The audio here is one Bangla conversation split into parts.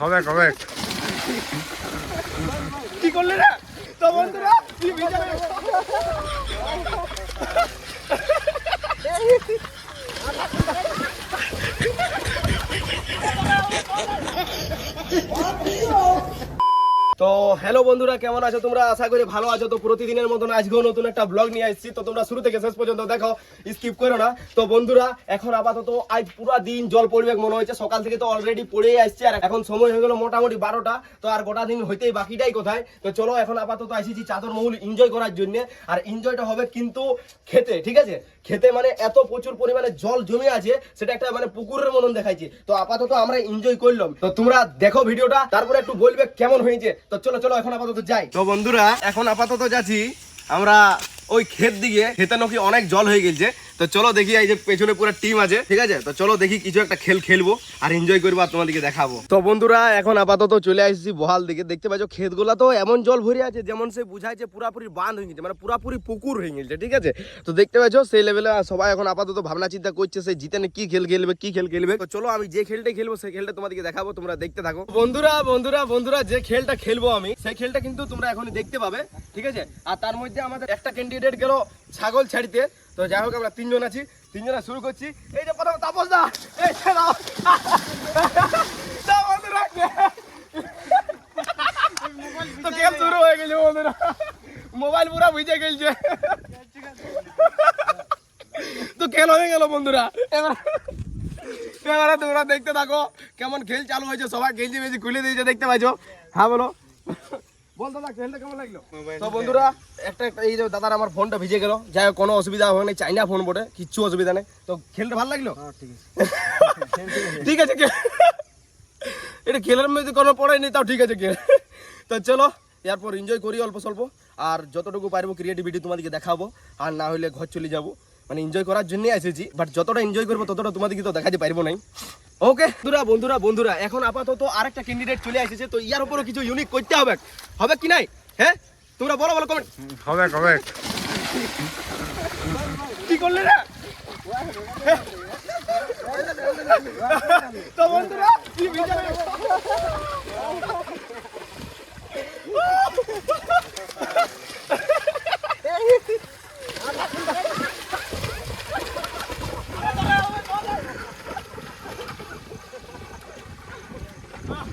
হবে হবে। কি করলে রে? তো বন্ধুরা কি ভিজা গেল। তো হ্যালো বন্ধুরা, কেমন আছো তোমরা? আশা করি ভালো আছো। তো প্রতিদিনের মতন আজকেও নতুন একটা ব্লগ নিয়ে আসছি। তো তোমরা শুরু থেকে শেষ পর্যন্ত দেখো স্কিপ করো না। তো বন্ধুরা, এখন আপাতত আজ পুরো দিন জল পড়বে মনে হচ্ছে সকাল থেকে তো অলরেডি পড়েই আসছে, আর এখন সময় হয়ে গেল মোটামুটি বারোটা। তো আর গোটা দিন হইতেই বাকিটাই কোথায়? তো চলো, এখন আপাতত আসিছি চাদর মহুল এনজয় করার জন্য। আর এনজয়টা হবে কিন্তু খেতে, ঠিক আছে? খেতে মানে এত প্রচুর পরিমাণে জল জমে আছে, সেটা একটা মানে পুকুরের মতন দেখাইছে। তো আপাতত আমরা এনজয় করলাম। তো তোমরা দেখো ভিডিওটা, তারপরে একটু বলবে কেমন হয়েছে। তো চলো চলো, এখন আপাতত যাই। তো বন্ধুরা, এখন আপাতত যাচ্ছি। আমরা ওই ক্ষেত দিকে। খেতে নাকি অনেক জল হয়ে গেছে। তো চলো দেখি এই যে পেছনে পুরো টিম আছে, ঠিক আছে? তো চলো দেখি কিছু একটা খেল খেলব আর এনজয় করব আর তোমাদেরকে দেখাবো। তো বন্ধুরা, এখন আপাতত চলে আসছি বহাল দিকে। দেখতে পাচ্ছ ক্ষেতগুলা তো এমন জল ভরে আছে যেমন সে বুঝাইছে পুরাপুরি বাঁধ হয়ে গেছে মানে পুরাপুরি পুকুর হয়ে গেছে ঠিক আছে? তো দেখতে পাচ্ছ সেই লেভেলে সবাই এখন আপাতত ভাবনা চিন্তা করছে সে জিতেনে কি খেল খেলবে, কি খেল খেলবে। তো চলো আমি যে খেলটা খেলব সেই খেলটা তোমাদেরকে দেখাবো, তোমরা দেখতে থাকো। বন্ধুরা বন্ধুরা বন্ধুরা, যে খেলটা খেলব আমি, সেই খেলটা কিন্তু তোমরা এখন দেখতে পাবে, ঠিক আছে? আর তার মধ্যে আমাদের একটা ক্যান্ডিডেট গেল ছাগল ছাড়িতে। তো যাই হোক, আমরা তিনজন আছি। তিনজনে শুরু করছি। এই যে প্রথম তাপস দা। এই। তো খেল শুরু হয়ে গেছে বন্ধুরা। মোবাইল পুরা ভিজে গেছে। তো খেল হয়ে গেল বন্ধুরা। এবার এবারে তোমরা দেখতে থাকো কেমন খেল চালু হয়েছে। সবাই গেঞ্জি বেঞ্জি খুলে দিয়েছে, দেখতে পাইছো? হ্যাঁ বলো। বল দাদা খেলটা কেমন লাগল? তো বন্ধুরা একটা একটা এই যে দাদার আমার ফোনটা ভিজে গেল। যাই হোক কোনো অসুবিধা হয় নাই চাইনা ফোন বটে কিচ্ছু অসুবিধা নেই। তো খেলটা ভালো লাগল? ঠিক আছে। এটা খেলের মধ্যে কোনো পড়াই নেই তাও ঠিক আছে খেল। তো চলো এরপর এনজয় করি অল্প স্বল্প। আর যতটুকু পারব ক্রিয়েটিভিটি তোমাদেরকে দেখাবো। আর না হলে ঘর চলে যাব। মানে এনজয় করার জন্যই এসেছি বাট যতটা এনজয় করব ততটা তোমাদেরকে তো দেখাতে পারব নাই। ওকে? বন্ধুরা বন্ধুরা বন্ধুরা এখন আপাতত আরেকটা ক্যান্ডিডেট চলে এসেছে তো ইয়ার উপরও কিছু ইউনিক করতে হবে। হবে কি নাই? হ্যাঁ? তোমরা বলো বলো কমেন্ট হবে হবে। কি করলে রে? তো বন্ধুরা Ah!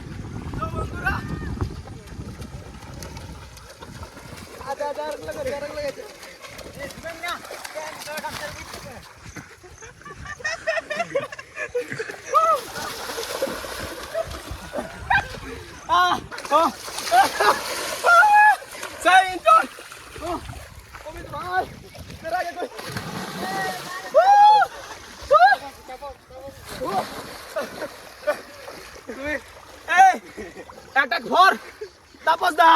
Oh! একটা ঘর তাপস দা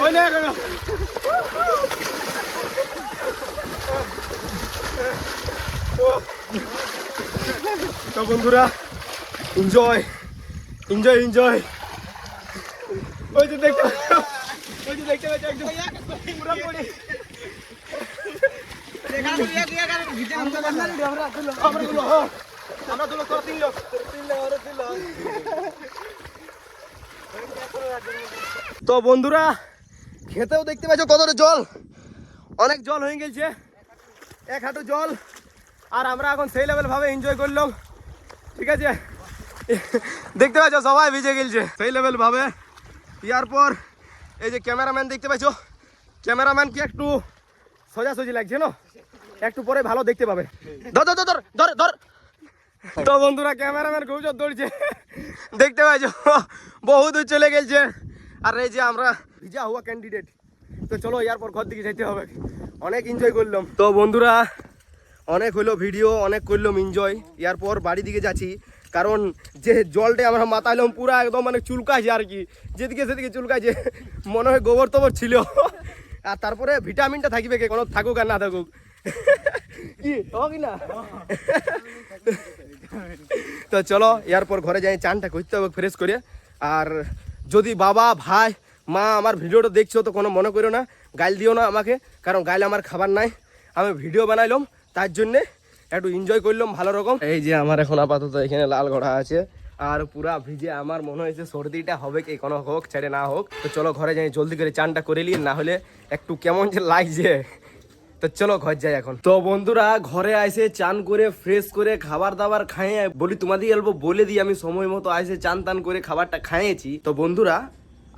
ওই না কেন তো বন্ধুরা এনজয় এনজয় এনজয় ওই যে দেখতে দেখতে পাচ্ছি তো বন্ধুরা, খেতেও দেখতে পাচ্ছ কতটা জল। অনেক জল হয়ে গেছে। এক হাঁটু জল। আর আমরা এখন সেই লেভেল ভাবে এনজয় করলাম। ঠিক আছে? দেখতে পাচ্ছ সবাই ভিজে গেলছে সেই লেভেল ভাবে। ইয়ার পর এই যে ক্যামেরাম্যান দেখতে পাইছো? ক্যামেরাম্যান কি একটু সোজাসুজি লাগছে, না? একটু পরে ভালো দেখতে পাবে। ধর ধর ধর ধর ধর তো বন্ধুরা, ক্যামেরাম্যান খুব জোর দৌড়ছে দেখতে পাইছো? বহু দূর চলে গেছে আর এই যে আমরা ভিজা হওয়া ক্যান্ডিডেট তো চলো এরপর ঘর দিকে যেতে হবে। অনেক এনজয় করলাম। তো বন্ধুরা, অনেক হইল ভিডিও অনেক করলাম এনজয় এরপর বাড়ি দিকে যাচ্ছি। কারণ যে জলটা আমরা মাতাইলাম পুরা একদম মানে চুলকাছে আর কি। যেদিকে সেদিকে চুলকাছে মনে হয় গোবর তোবর ছিল। আর তারপরে ভিটামিনটা থাকবে কে, কোনো থাকুক আর না থাকুক। না? তো চলো এরপর ঘরে যাই, চানটা করতে হবে ফ্রেশ করে। আর যদি বাবা, ভাই, মা আমার ভিডিওটা দেখছ তো কোনো মনে করো না, গাইল দিও না আমাকে, কারণ গাইলে আমার খাবার নাই। আমি ভিডিও বানাইলাম, তার জন্যে একটু এনজয় করলাম ভালো রকম। এই যে আমার এখন আপাতত এখানে লাল ঘোড়া আছে। আর পুরা ভিজে আমার মনে হয়েছে সর্দিটা হবে কি কোনো হোক, ছেড়ে না হোক। তো চলো ঘরে যাই, জলদি করে চানটা করে নিয়ে না হলে একটু কেমন যে লাগছে। তো চলো ঘর যাই এখন। তো বন্ধুরা, ঘরে আইসে চান করে ফ্রেশ করে খাবার দাবার খাইয়ে বলি তোমাদের বলে দিই, আমি সময় মতো আইসে চান টান করে খাবারটা খাইয়েছি। তো বন্ধুরা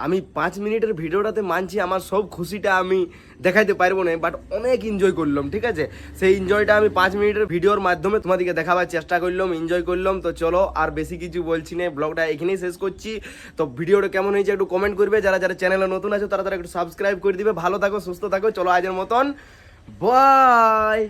আমি পাঁচ মিনিটের ভিডিওটাতে মানছি আমার সব খুশিটা আমি দেখাইতে পারব না বাট অনেক এনজয় করলাম, ঠিক আছে? সেই এনজয়টা আমি পাঁচ মিনিটের ভিডিওর মাধ্যমে তোমাদেরকে দেখাবার চেষ্টা করলাম এনজয় করলাম। তো চলো, আর বেশি কিছু বলছি না, ব্লগটা এখানেই শেষ করছি। তো ভিডিওটা কেমন হয়েছে একটু কমেন্ট করবে, যারা যারা চ্যানেলে নতুন আছে, তারা তারা একটু সাবস্ক্রাইব করে দিবে। ভালো থাকো, সুস্থ থাকো, চলো আজের মতন বাই